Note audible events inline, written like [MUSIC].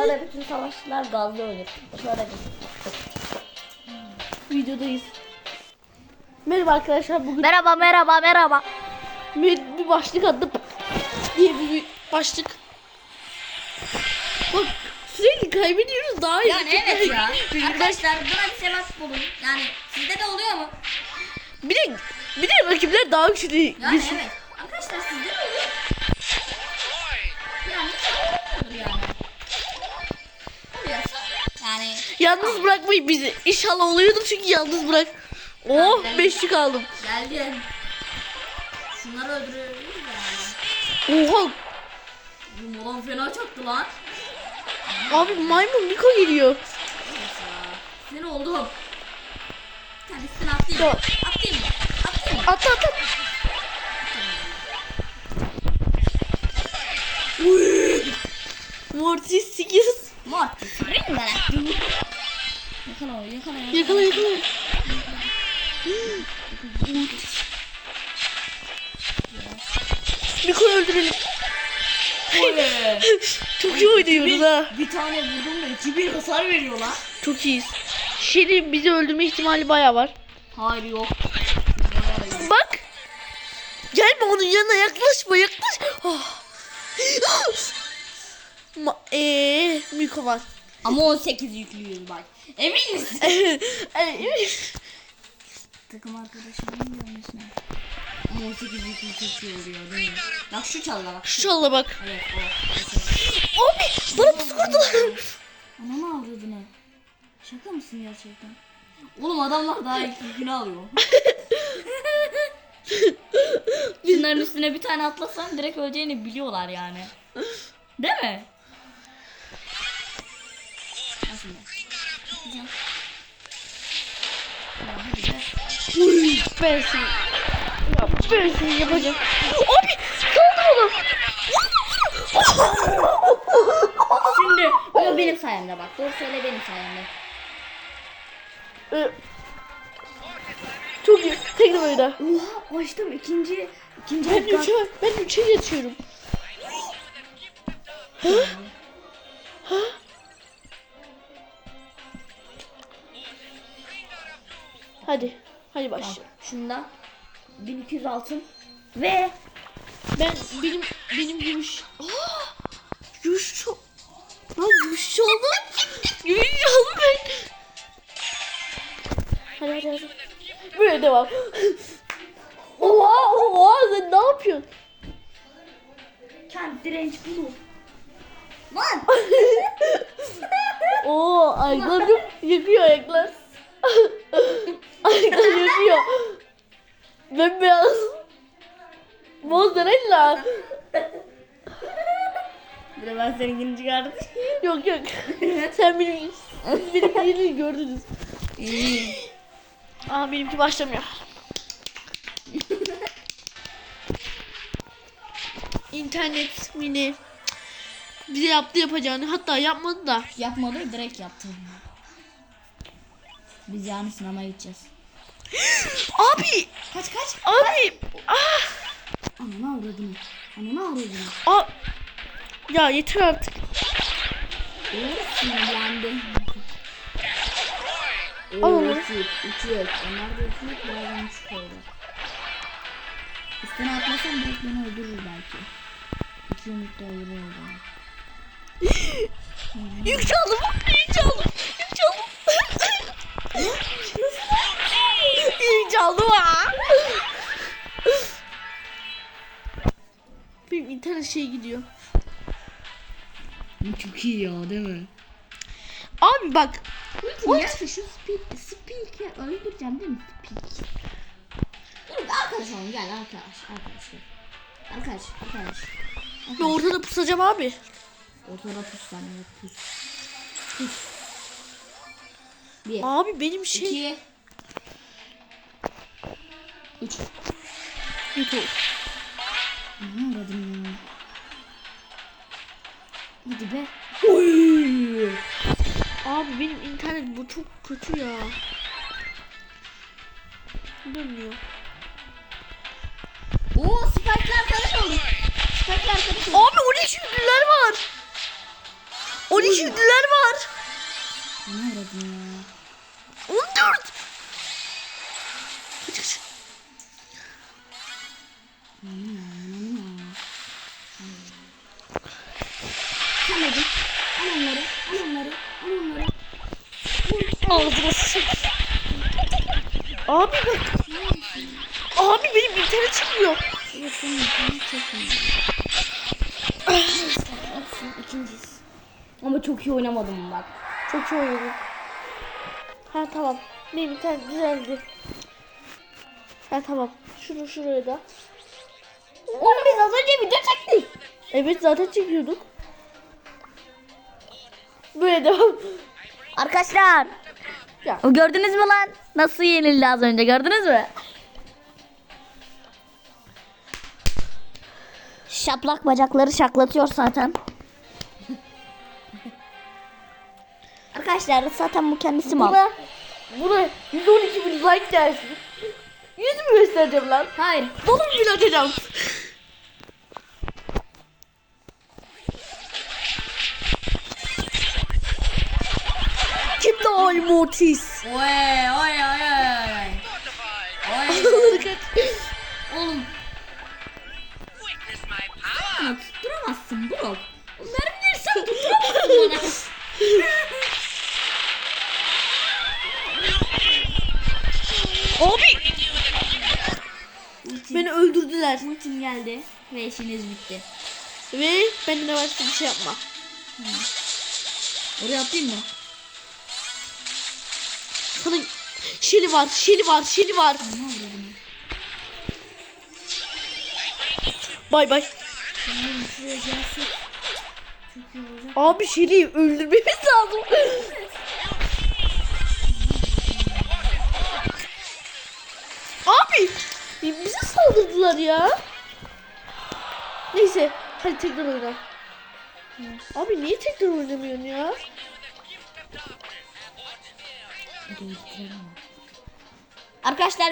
Sonra bütün savaşçılar gazlı ölür. Sonra biz. Videodayız. Merhaba arkadaşlar bugün Merhaba merhaba merhaba. bir, bir başlık attım diye bir, bir başlık. Bak sürekli kaybediyoruz daha iyi. Yani evet ya. Arkadaşlar buna bir sebep bulun. Yani sizde de oluyor mu? Bir de bir de rakipler daha güçlü. Yani güçlü. evet. Arkadaşlar sizde Yalnız bırakmayın bizi. İnşallah oluyordur çünkü yalnız bırak. Oh Ben- beşlik aldım. geldi. Şunları öldürüyoruz yani. Oha Bu molan fena çaktı lan. abi maymun Miko geliyor. Sen oldu. Tanesini atlayayım. Atlayayım mı? Atlayayım mı? At at Miko'yu öldürelim. Oley. [LAUGHS] Çok iyi oynuyoruz ha. Bir tane vurdum da 2000 hasar veriyor lan. Çok iyiyiz. Şeri bizi öldürme ihtimali baya var. Hayır yok. Bak. Gelme onun yanına yaklaşma yaklaş. Oh. Ma eee Miko var. Ama 18 yüklüyüz bak. Emin misin? [LAUGHS] Takım arkadaşımın görmesine. Ama 18 yüklü çok iyi oluyor değil mi? Bak şu çalda bak. Şu çalla bak. Evet o. Abi bana pusu kurdular. Ananı avradını. Şaka mısın gerçekten? Oğlum adamlar daha ilk yükünü alıyor. [LAUGHS] Şunların üstüne bir tane atlasan direkt öleceğini biliyorlar yani. Değil mi? Atlayacağım. Ya hadi be. Uy, ben seni yapacağım. Abi saldır onu. Şimdi o benim sayemde bak. Doğru söyle benim sayemde. Ee, Çok iyi. Tekrar oyna. Oha açtım ikinci ikinci Ben üçe, ben üçe geçiyorum. Ha? Ha? Hadi. Hadi başla. Şundan 1200 altın ve Ben benim benim gümüş. Aa! Gümüş çok. Lan gümüş oldum. Gümüş oldum ben. Hadi hadi hadi. Böyle devam. Oha oha sen ne yapıyorsun? kent direnç bulur. Lan! [LAUGHS] Oo ayaklar çok yakıyor ayaklar Bembeyaz. Mozzarella. Bir de ben seninkini çıkardım. Yok yok. Sen benim, benim birini gördünüz. Aa benimki başlamıyor. İnternet mini bize yaptı yapacağını hatta yapmadı da Yapmadı direkt yaptı. Biz yani sinemaya gideceğiz. Abi Kaç kaç. abi ah, Ananı avradını. Ananı avradını. ah. ya yeter artık Oo sinirlendi. Al Oo onu. üç yük. Üç yük. Onlar da yük. Bazen koyuyor. Üstüne atlasam direkt beni öldürür belki. İki yumruk da öldürüyor beni. [LAUGHS] yük çaldım yük çaldım yük çaldım çaldım ha benim internet şey gidiyor Bu çok iyi ya değil mi? abi bak şu speak, speak'i öldüreceğim değil mi? Speak. Dur bir arkadaş olalım gel arkadaş. Arkadaş gel. Arkadaş arkadaş. ben ortada pusacağım abi Ortada pus sen evet pus. Pus. Bir. abi benim şey iki. Üç. yük oldu. Ne aradım ya? Hadi be. Abi benim internet bu çok kötü ya. Dönmüyor. Oo Spike'la arkadaş olduk. Spike'la arkadaş olduk. Abi 13 ünlüler var. 12 ünlüler var. Ne aradın ya? 14. Kaç kaç. Hadi. Al onları. Al onları. Al onları. Ağzıma sıçayım. Abi bak. Abi benim internet çıkmıyor. Evet senin internet çekmiyor. İkinciyiz. Ama çok iyi oynamadım bak. Çok iyi oynadım. Ha tamam. Benim internet düzeldi. Ha tamam. Şunu şuraya da. Oğlum biz az önce video çektik. Evet zaten çekiyorduk. Böyle devam. Arkadaşlar Ya. gördünüz mü lan? Nasıl yenildi az önce gördünüz mü? Şaplak bacakları şaklatıyor zaten. [LAUGHS] Arkadaşlar zaten bu kendisi mal. Buna, buna 112 bin like gelsin. 100 mü göstereceğim lan? Hayır. Dolu bin açacağım. O Mortis? Oy oy oy oy. Oy. Oğlum. Ama tutturamazsın Burak. Mermileri sen tutturamazsın bana. Abi beni öldürdüler. Ultim geldi ve işiniz bitti. Ve ben de başka bir şey yapma. Oraya atayım mı? Sana şeli var, şeli var, şeli var. Bay bay. Abi şeliyi öldürmemiz lazım. Abi bize saldırdılar ya. Neyse hadi tekrar oyna. Abi niye tekrar oynamıyorsun ya? Arkadaşlar